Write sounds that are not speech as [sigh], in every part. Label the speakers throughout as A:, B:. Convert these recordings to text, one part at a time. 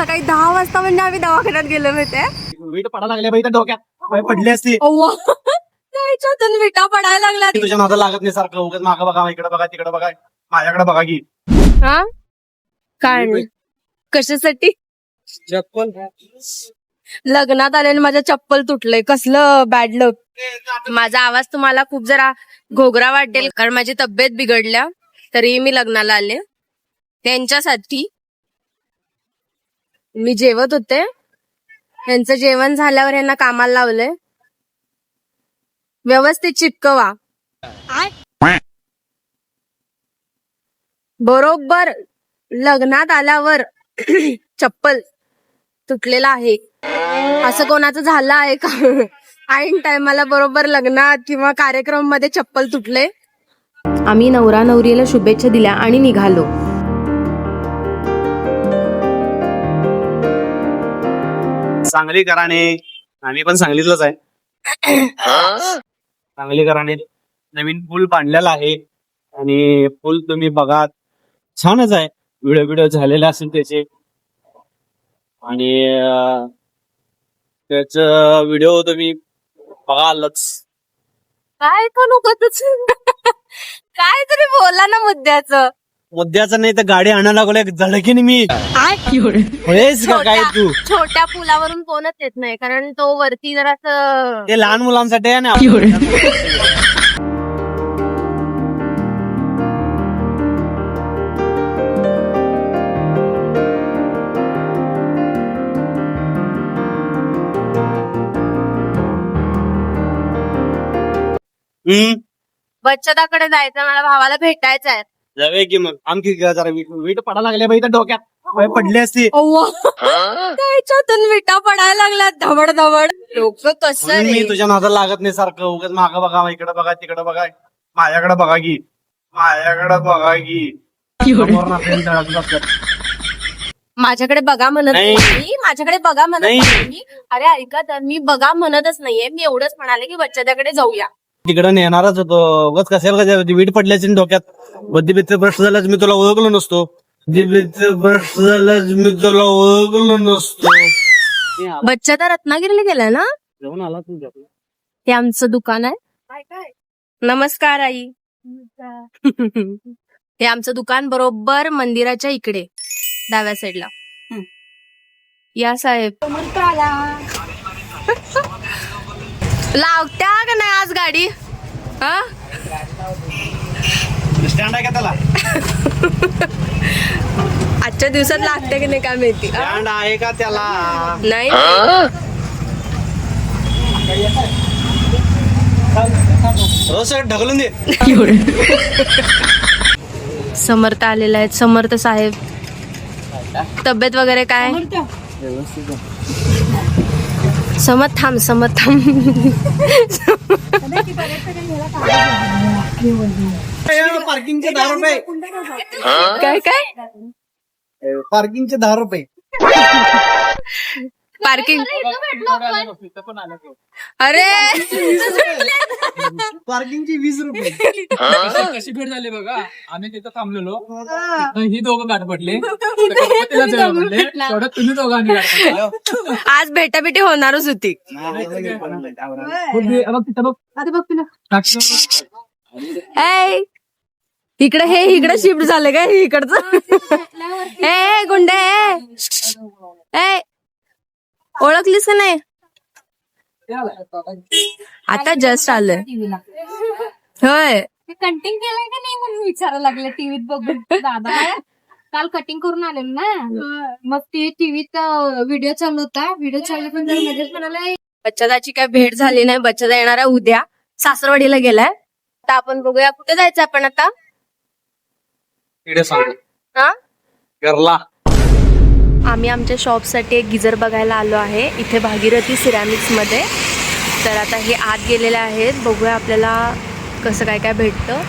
A: सकाळी दहा वाजता म्हणजे आम्ही दवाखान्यात गेलो होते
B: वीट पडा लागले बाई डोक्यात. पडली असती.
A: त्याच्यातून विटा पडायला लागला
B: तुझ्या लागत नाही सारखं. उगाच मागं बघा इकडे बघा तिकडे बघा. माझ्याकडे बघा की.
A: हा? काय नाही. कशासाठी?
B: चप्पल.
A: लग्नात आले आणि माझ्या चप्पल तुटलंय. कसलं बॅड लक माझा आवाज तुम्हाला खूप जरा घोगरा वाटेल. कारण माझी तब्येत बिघडल्या. तरी मी लग्नाला आले. त्यांच्यासाठी मी जेवत होते. यांचं जेवण झाल्यावर यांना कामाला लावलंय व्यवस्थित चिपकवा. बरोबर. लग्नात आल्यावर [clears throat] चप्पल तुटलेला आहे. असं कोणाचं झालं आहे का? [laughs] ऐन टायमाला बरोबर लग्नात किंवा कार्यक्रममध्ये चप्पल तुटले. आम्ही नवरा नवरीला शुभेच्छा दिल्या आणि निघालो.
B: सांगली कराने आम्ही पण सांगलीतलंच आहे. सांगली कराने नवीन पूल बांधलेला आहे. आणि पूल तुम्ही बघा छानच आहे. व्हिडिओ व्हिडिओ झालेले असेल त्याचे. आणि त्याच व्हिडिओ तुम्ही बघालच.
A: काय करू [laughs] काय तरी बोला ना मुद्द्याचं.
B: मुद्द्याचं नाही तर गाडी आणायला लागले झडकीने मी. का काय तू?
A: छोट्या पुलावरून कोणच येत नाही कारण तो वरती जरा
B: ते लहान मुलांसाठी आहे ना.
A: बचताकडे जायचं मला भावाला भेटायचं आहे.
B: जाऊया की मग. आमची जरा वीट वीट पडा लागल्या बाई त्या डोक्यात. बाई पडली असती.
A: त्याच्यातून विटा पडायला लागला धबड धबड लोक कसं
B: म्हणून मी
A: रे?
B: तुझ्या नादा लागत नाही सारखं. उगाच मागं बघा इकडे बघा तिकडे बघा. माझ्याकडे बघा की. माझ्याकडे बघा की.
A: माझ्याकडे बघा म्हणत
B: नाही.
A: नाही. माझ्याकडे बघा म्हणत
B: नाही.
A: नाही. अरे ऐका तर मी बघा म्हणतच नाहीये. मी एवढंच म्हणाले की बच्चाच्याकडे जाऊया.
B: तिकडे नेणारच होतो. उगाच कशाला कशा वीट पडल्याची डोक्यात बुद्धिबित्त भ्रष्ट झाल्याच मी तुला ओळखलो नसतो. बुद्धिबित्त भ्रष्ट झाल्याच मी तुला ओळखलो नसतो.
A: बच्चा तर रत्नागिरीला गेलाय ना?
B: जाऊन आला तू
A: ते आमचं दुकान आहे. नमस्कार आई. हे आमचं दुकान बरोबर मंदिराच्या इकडे डाव्या साईडला या साहेब. लावत्या का नाही आज गाडी? हा?
B: स्टँड आहे का त्याला?
A: आजच्या दिवसात लागते की नाही काय माहिती?
B: स्टँड आहे का त्याला?
A: नाही.
B: हो ढकलून दे.
A: समर्थ आलेले आहेत समर्थ साहेब. तब्येत वगैरे काय? समत थांब समत थांब
B: पार्किंगचे दहा रुपये.
A: काय काय?
B: पार्किंगचे दहा रुपये. [laughs]
A: पार्किंग अरे
B: पार्किंगचे वीस रुपये.
C: कशी भेट झाली बघा? आम्ही तिथं थांबलेलो. ही दोघं गाठ [laughs] पडले. तुम्ही दोघांनी पडला.
A: आज भेटाभेटी होणारच होती.
C: बघ हे, बघ तिथं बघ. अरे बघ तिला. टाक.
A: ऐ इकडे हे इकडे शिफ्ट झाले काय इकडचं. ए गुंडे! ए ओळखलीस का नाही? आता जस्ट आलंय. होय.
D: कटिंग केलंय का नाही म्हणून विचारायला लागले टीव्हीत बघून? दादा काल कटिंग करून आले ना? मग ते टीव्हीत व्हिडिओ चालू होता. व्हिडिओ चालू पण लगेच म्हणाले
A: बच्चादाची काय भेट झाली नाही. बच्चादा येणार आहे उद्या सासरवाडीला गेलाय. आता आपण बघूया कुठे जायचं आपण आता? हा?
B: घरला
A: आम्ही आमच्या शॉपसाठी एक गिझर बघायला आलो आहे. इथे भागीरथी सिरॅमिक्समध्ये तर आता हे आत गेलेले आहेत. बघूया आपल्याला कसं काय काय भेटतं.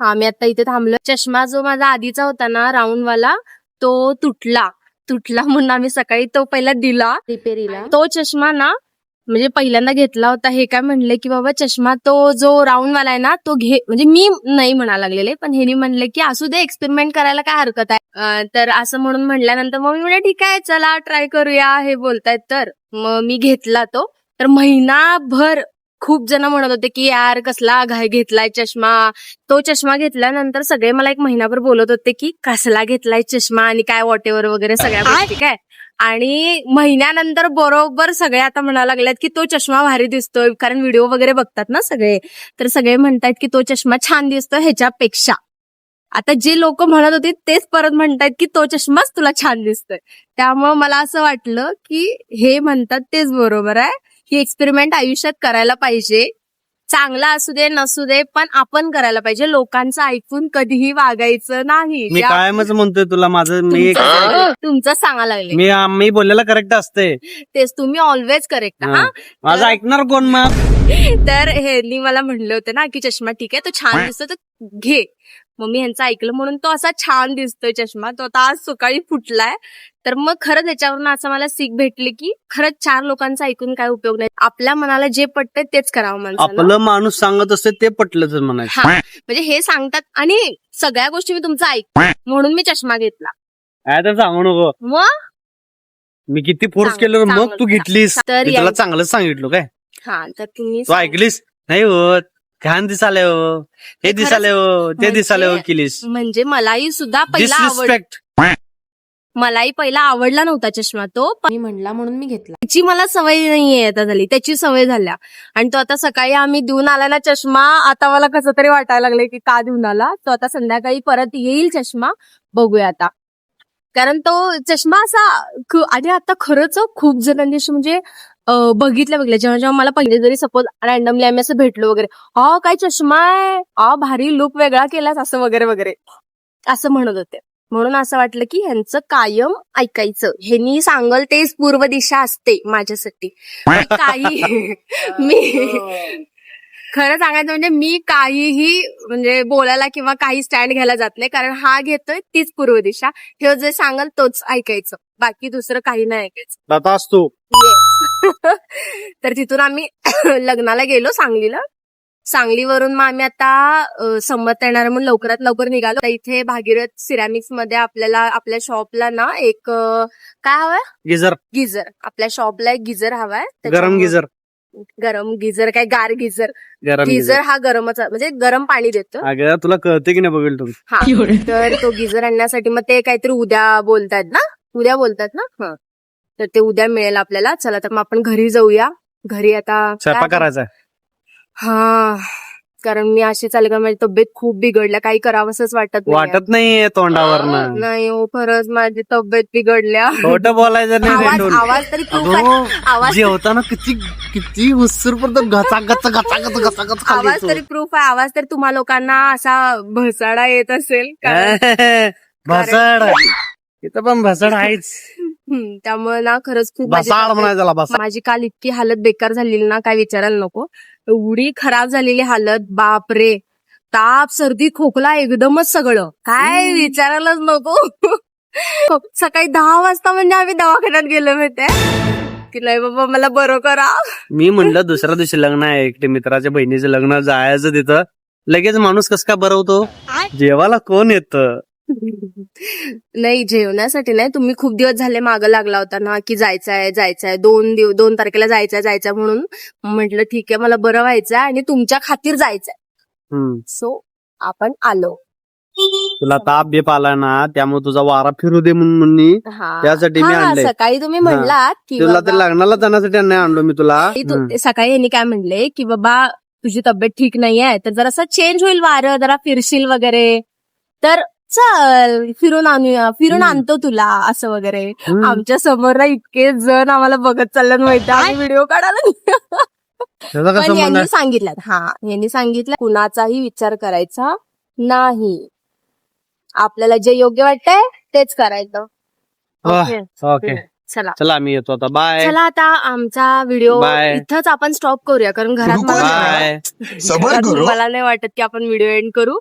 A: हा मी आता इथे थांबलो. चष्मा जो माझा आधीचा होता ना राऊंड वाला तो तुटला. तुटला म्हणून आम्ही सकाळी तो पहिला दिला. रिपेरीला. तो चष्मा ना म्हणजे पहिल्यांदा घेतला होता. हे काय म्हणले की बाबा चष्मा तो जो राऊंड वाला आहे ना तो घे. म्हणजे मी नाही म्हणा लागलेले पण हेनी म्हणले की असू दे एक्सपेरिमेंट करायला काय हरकत आहे. अं, तर असं म्हणून म्हटल्यानंतर मग मी म्हणजे ठीक आहे चला ट्राय करूया हे बोलतायत. तर मग मी घेतला तो. तर महिनाभर खूप जण म्हणत होते की यार कसला घाय घेतलाय चष्मा. तो चष्मा घेतल्यानंतर सगळे मला एक महिनाभर बोलत होते की कसला घेतलाय चष्मा आणि काय वॉटेवर वगैरे सगळ्या गोष्टी काय? आणि महिन्यानंतर बरोबर सगळे आता म्हणायला लागल्यात की तो चष्मा भारी दिसतोय कारण व्हिडिओ वगैरे बघतात ना सगळे. तर सगळे म्हणतात की तो चष्मा छान दिसतो ह्याच्यापेक्षा. आता जे लोक म्हणत होते तेच परत म्हणतात की तो चष्माच तुला छान दिसतोय. त्यामुळे मला असं वाटलं की हे म्हणतात तेच बरोबर आहे. ही एक्सपेरिमेंट आयुष्यात करायला पाहिजे. चांगला असू दे नसू दे पण आपण करायला पाहिजे. लोकांचं ऐकून कधीही वागायचं नाही.
B: मी
A: त्या-
B: कायमच म्हणतोय तुला माझं मी एक-
A: तुमचं तुमचं सांगायला लागले.
B: मी मी बोललेलं करेक्ट असते
A: तेच तुम्ही ऑलवेज करेक्ट हा.
B: माझं ऐकणार कोण मग?
A: तर ह्यांनी मला म्हणलं होतं ना की चष्मा ठीक आहे तो छान दिसतो तर घे. मग मी ह्यांचं ऐकलं म्हणून तो असा छान दिसतोय चष्मा. तो आता आज सकाळी फुटलाय. तर मग खरंच याच्यावरून असं मला सीख भेटली की खरंच चार लोकांचं ऐकून काय उपयोग नाही. आपल्या मनाला जे पटतंय तेच करावं माणसानं.
B: आपलं माणूस सांगत असते ते पटलंच म्हणायचं.
A: हा. म्हणजे हे सांगतात आणि सगळ्या गोष्टी मी तुमचं ऐक म्हणून मी चष्मा घेतला.
B: काय तर सांगू नको.
A: मग?
B: मी किती फोर्स
A: चांगलं-
B: केलं मग तू
A: चांगलं.
B: घेतलीस.
A: तर
B: मी तुला
A: या-
B: चांगलंच सांगितलं काय?
A: हा तर तुम्ही
B: तू ऐकलीस? नाही होत. घाण दिसाले हो हे दिसाले हो ते
A: म्हणजे-
B: दिसाले हो केलीस.
A: म्हणजे मलाही सुद्धा पहिला आवड
B: डिसरिस्पेक्ट
A: मलाही पहिला आवडला नव्हता चष्मा तो पण मी म्हणला म्हणून मी घेतला. त्याची मला सवय नाहीये आता झाली त्याची सवय झाल्या. आणि तो आता सकाळी आम्ही देऊन आला ना चष्मा आता मला कसं तरी वाटायला लागले की का देऊन आला. तो आता संध्याकाळी परत येईल चष्मा बघूया आता. कारण तो चष्मा असा ख- आणि आता खरंच खूप जणांनी म्हणजे बघितलं बघितलं. जेव्हा जेव्हा मला पहिले जरी सपोज रॅन्डमली आम्ही असं भेटलो वगैरे हा काय चष्मा आहे? आ भारी लुक वेगळा केलास असं वगैरे वगैरे. असं म्हणत होते. म्हणून असं वाटलं की ह्यांचं कायम ऐकायचं. ह्यांनी सांगल तेच पूर्व दिशा असते माझ्यासाठी. काही [laughs] मी खरं सांगायचं म्हणजे मी काहीही म्हणजे बोलायला किंवा काही स्टँड घ्यायला जात नाही. कारण हा घेतोय तीच पूर्व दिशा. हे जे सांगल तोच ऐकायचं. बाकी दुसरं काही नाही ऐकायचं. तर तिथून आम्ही [coughs] लग्नाला गेलो सांगलीला. सांगलीवरून मग आम्ही आता संमत येणार म्हणून लवकरात लवकर निघालो. आता इथे भागीरथ सिरॅमिक्समध्ये आपल्याला आपल्या शॉपला ना एक काय हवंय
B: गिझर
A: गिझर आपल्या शॉपला एक गिझर हवाय.
B: गरम गिझर
A: गरम गिझर काय गार गिझर
B: गरम
A: गिझर हा गरमच म्हणजे गरम पाणी देतो.
B: अगं तुला कळते की नाही बघेल तू?
A: हा. तर तो गिझर आणण्यासाठी मग ते काहीतरी उद्या बोलतायत ना? उद्या बोलतात ना? हा. तर ते उद्या मिळेल आपल्याला. चला तर मग आपण घरी जाऊया. घरी आता
B: स्वयंपाक करायचा
A: हा कारण मी अशी चालली का माझी तब्येत खूप बिघडल्या. काही करावंसच वाटत नाही.
B: वाटत नाहीये तोंडावरनं.
A: नाही हो खरंच माझी तब्येत बिघडल्या.
B: खोटं बोलायचं नाही
A: आवाज तरी आवाज
B: जेवताना किती किती हुस्सूर पडतो. घचा घचा घचा घचा घचा घचा खाली
A: आवाज तरी प्रूफ आहे. आवाज तर तुम्हा लोकांना असा भसाडा येत असेल. [laughs]
B: भसड. इथं पण भसड आहेच.
A: हम्म, त्यामुळे ना खरंच खूप माझी
B: भसाड
A: तब्येत-
B: म्हणायचं त्याला भसाड
A: माझी काल इतकी हालत बेकार झालेली ना काय विचारायला नको. एवढी खराब झालेली हालत बापरे. ताप सर्दी खोकला एकदमच सगळं. काय विचारायलाच नको. सकाळी दहा वाजता म्हणजे आम्ही दवाखान्यात गेलो माहितीये. की नाही बाबा मला बरं करा.
B: मी म्हणलं दुसऱ्या दिवशी लग्न आहे एकटे मित्राच्या बहिणीचं लग्न जायचं तिथं. लगेच माणूस कस का बरं होतो? जेवायला कोण येत?
A: नाही जेवण्यासाठी नाही. तुम्ही खूप दिवस झाले मागं लागला होता ना की जायचंय जायचंय. दोन दिव दोन तारखेला जायचंय जायचंय म्हणून. म्हटलं ठीक आहे मला बरं व्हायचंय आणि तुमच्या खातीर जायचंय. सो आपण आलो.
B: तुला ताप बीप आला ना त्यामुळे तुझा वारा फिरू दे म्हणून म्हणून
A: हा.
B: त्यासाठी मी
A: हा,
B: आणलंय.
A: सकाळी तुम्ही म्हणलात की
B: तुला
A: बाबा-
B: ते लग्नाला जाण्यासाठी नाही आणलो मी तुला.
A: की तू-
B: हम्म.
A: सकाळी यांनी काय म्हणले की बाबा तुझी तब्येत ठीक नाहीये तर जरा असं चेंज होईल वारं जरा फिरशील वगैरे. तर चल फिरून आणूया फिरून. आणतो तुला असं वगैरे. आमच्यासमोर ना इतके जण आम्हाला बघत चालल्यात माहिती आम्ही व्हिडिओ काढायला
B: त्याचा
A: पण
B: म्हणणं
A: यांनी
B: आहे?
A: सांगितलं हा यांनी सांगितलं कुणाचाही विचार करायचा नाही. आपल्याला जे योग्य वाटतंय तेच करायचं.
B: वाह,
A: ओके.
B: ओके.
A: चला.
B: चला मी येतो आता. बाय
A: चला आता आमचा व्हिडिओ
B: Bye.
A: इथंच आपण स्टॉप करूया कारण घरात
E: रुको
A: मला
B: बाय
E: सबर
A: घरात
E: करो
A: मला नाही वाटत की आपण व्हिडिओ एंड करू.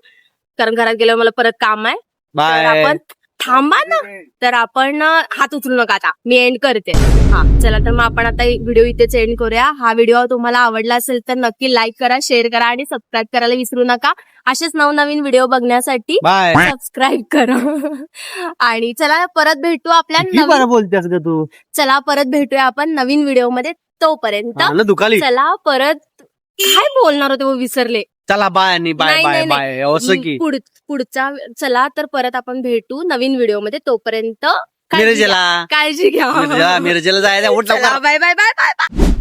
A: कारण घरात गेल्यावर मला परत काम आहे. तर
B: बाय.
A: आपण थांबा ना. तर आपण अं, हात उचलू नका आता. मी एंड करते. हा चला तर मग आपण आता व्हिडिओ इथेच एंड करूया. हा व्हिडिओ तुम्हाला आवडला असेल तर नक्की लाईक करा शेअर करा आणि सबस्क्राईब करायला विसरू नका. असेच नवनवीन व्हिडिओ बघण्यासाठी
B: बाय.
A: सबस्क्राईब करा. आणि चला परत भेटू आपल्या
B: किती बरं
A: नवीन
B: बोलतेस ग तू?
A: चला परत भेटूया आपण नवीन व्हिडिओमध्ये तोपर्यंत.
B: हा ना दुखाली
A: चला परत काय बोलणार होते वो विसरले.
B: चला बाय आणि बाय
A: नाही,
B: बाय
A: नाही,
B: बाय असं की?
A: पुढ- पुढचा चला तर परत आपण भेटू नवीन व्हिडिओमध्ये तोपर्यंत काळजी घ्या.
B: मिरजेला
A: काळजी घ्या.
B: मिरजेला मिरजेला जायचं उठ लवकर.
A: Bye bye bye bye